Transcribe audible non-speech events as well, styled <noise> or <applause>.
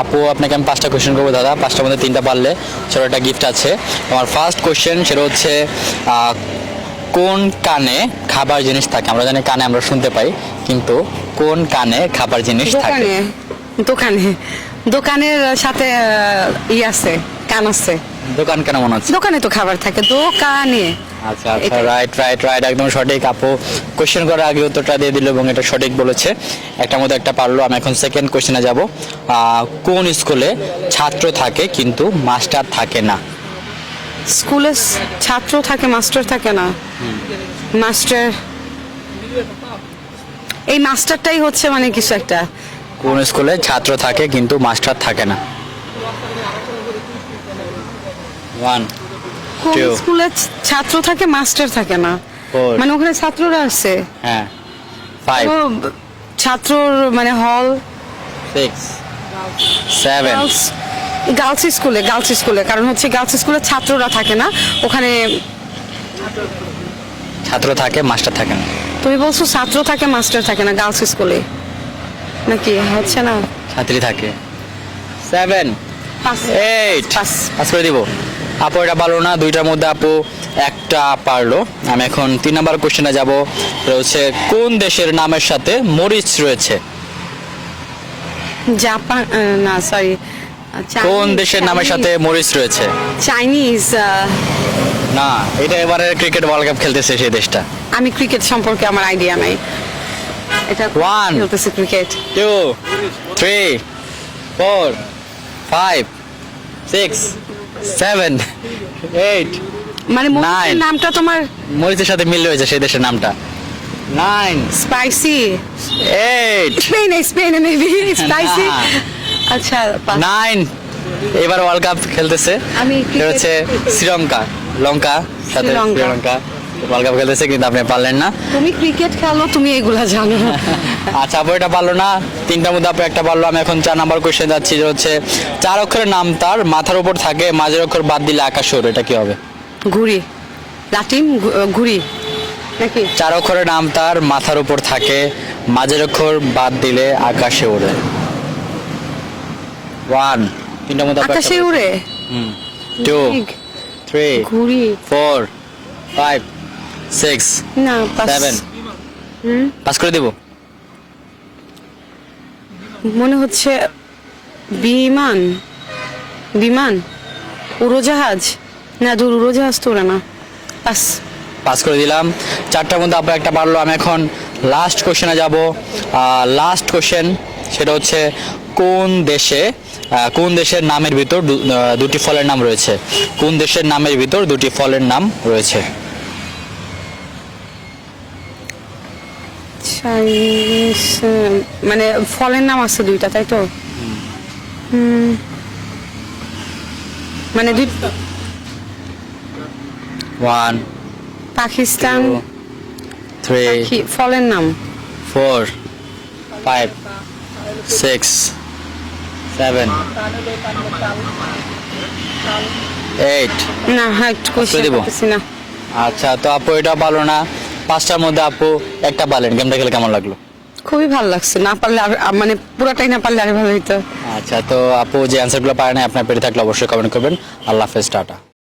আপু আপনাকে আমি পাঁচটা কোশ্চেন করব দাদা। পাঁচটার মধ্যে তিনটা পারলে সেটা একটা গিফট আছে। আমার ফার্স্ট কোশ্চেন সেটা হচ্ছে আহ, কোন কানে খাবার জিনিস থাকে? আমরা জানি কানে আমরা শুনতে পাই কিন্তু কোন কানে খাবার জিনিস থাকে? দোকানে। দোকানে দোকানের সাথে ই আছে কান আছে। দোকান কেন মনে হচ্ছে? দোকানে তো খাবার থাকে দোকানে। আচ্ছা আচ্ছা রাইট রাইট রাইট একদম সঠিক আপু। কোশ্চেন করার আগে উত্তরটা দিয়ে দিল এবং এটা সঠিক বলেছে। একটার মধ্যে একটা পারল আমি এখন সেকেন্ড কোশ্চেনে যাব। কোন স্কুলে ছাত্র থাকে কিন্তু মাস্টার থাকে না? স্কুলে ছাত্র থাকে মাস্টার থাকে না। মাস্টার এই মাস্টারটাই হচ্ছে মানে কিছু একটা। কোন স্কুলে ছাত্র থাকে কিন্তু মাস্টার থাকে না। ওয়ান কোন Two. স্কুলে ছাত্র থাকে মাস্টার থাকে না। Four. মানে ওখানে ছাত্ররা আছে। হ্যাঁ ফাইভ তো ছাত্রর মানে হল সিক্স সেভেন গার্লস গার্লস স্কুলে গার্লস স্কুলে। কারণ হচ্ছে গার্লস স্কুলে ছাত্ররা থাকে না ওখানে ছাত্র থাকে মাস্টার থাকে না। তুমি বলছো ছাত্র থাকে মাস্টার থাকে না গার্লস স্কুলে। নাকি? হচ্ছে না। ছাত্রী থাকে। সেভেন এইট পাস করে দিব। আপু এটা পারল না। দুইটার মধ্যে আপু একটা পারল। আমি এখন তিন নম্বর কোশ্চেনে যাব। হচ্ছে কোন দেশের নামের সাথে মরিচ রয়েছে? জাপান না সরি কোন দেশের নামের সাথে মরিচ রয়েছে? চাইনিজ না এটা এবারে ক্রিকেট ওয়ার্ল্ড কাপ খেলতেছে সেই দেশটা। আমি ক্রিকেট সম্পর্কে আমার আইডিয়া নাই। এটা. খেলতেছে cricket two three four five six seven eight মানে মরিচের নামটা তোমার মরিচের সাথে মিল রয়েছে সেই দেশের নামটা। Nine spicy eight Spain Spain maybe spicy আচ্ছা নাইন এবার ওয়ার্ল্ড কাপ খেলতেছে। আমি হচ্ছে শ্রীলঙ্কা। লঙ্কা সাথে শ্রীলঙ্কা। ওয়ার্ল্ড কাপ খেলতেছে কিন্তু আপনি পারলেন না। তুমি ক্রিকেট খেলো তুমি এগুলা জানো। <laughs> আচ্ছা আপু এটা পারল না। তিনটার মধ্যে আপু একটা পারল। আমি এখন চার নাম্বার কোশ্চেন যাচ্ছি যে হচ্ছে চার অক্ষরের নাম তার মাথার উপর থাকে মাঝের অক্ষর বাদ দিলে আকাশ ওর এটা কি হবে? ঘুড়ি। লাটিম ঘুড়ি। নাকি? চার অক্ষরের নাম তার মাথার উপর থাকে মাঝের অক্ষর বাদ দিলে আকাশে ওড়ে ওয়ান তিনটার মধ্যে আকাশে উড়ে? হুম। টু থ্রি ঘুড়ি। ফোর ফাইভ সিক্স না। সেভেন পাস করে দিব? মনে হচ্ছে বিমান। বিমান? উড়োজাহাজ? না দূর উড়োজাহাজ তো না। পাস পাস করে দিলাম। চারটার মধ্যে আপনার একটা পারল আমি এখন লাস্ট কোশ্চেনে যাব। লাস্ট কোশ্চেন সেটা হচ্ছে কোন দেশে কোন দেশের নামের ভিতর দুটি ফলের নাম রয়েছে? কোন দেশের নামের ভিতর দুটি ফলের নাম রয়েছে? চাইনিজ মানে ফলের নাম আছে দুইটা তাই তো? মানে দুই ওয়ান পাকিস্তান থ্রি ফলের নাম? Four five six seven eight না হ্যাঁ আচ্ছা তো আপু এটা পারল না? পাঁচটার মধ্যে আপু একটা পারলেন। গেমটা খেলে কেমন লাগল? খুবই ভালো লাগছে। না পারলে আর- মানে পুরোটাই না পারলে আরও ভালো হইতো। আচ্ছা তো আপু যে অ্যান্সারগুলো পারে না আপনার পেরে থাকলে অবশ্যই কমেন্ট করবেন। আল্লাহ হাফেজ টাটা।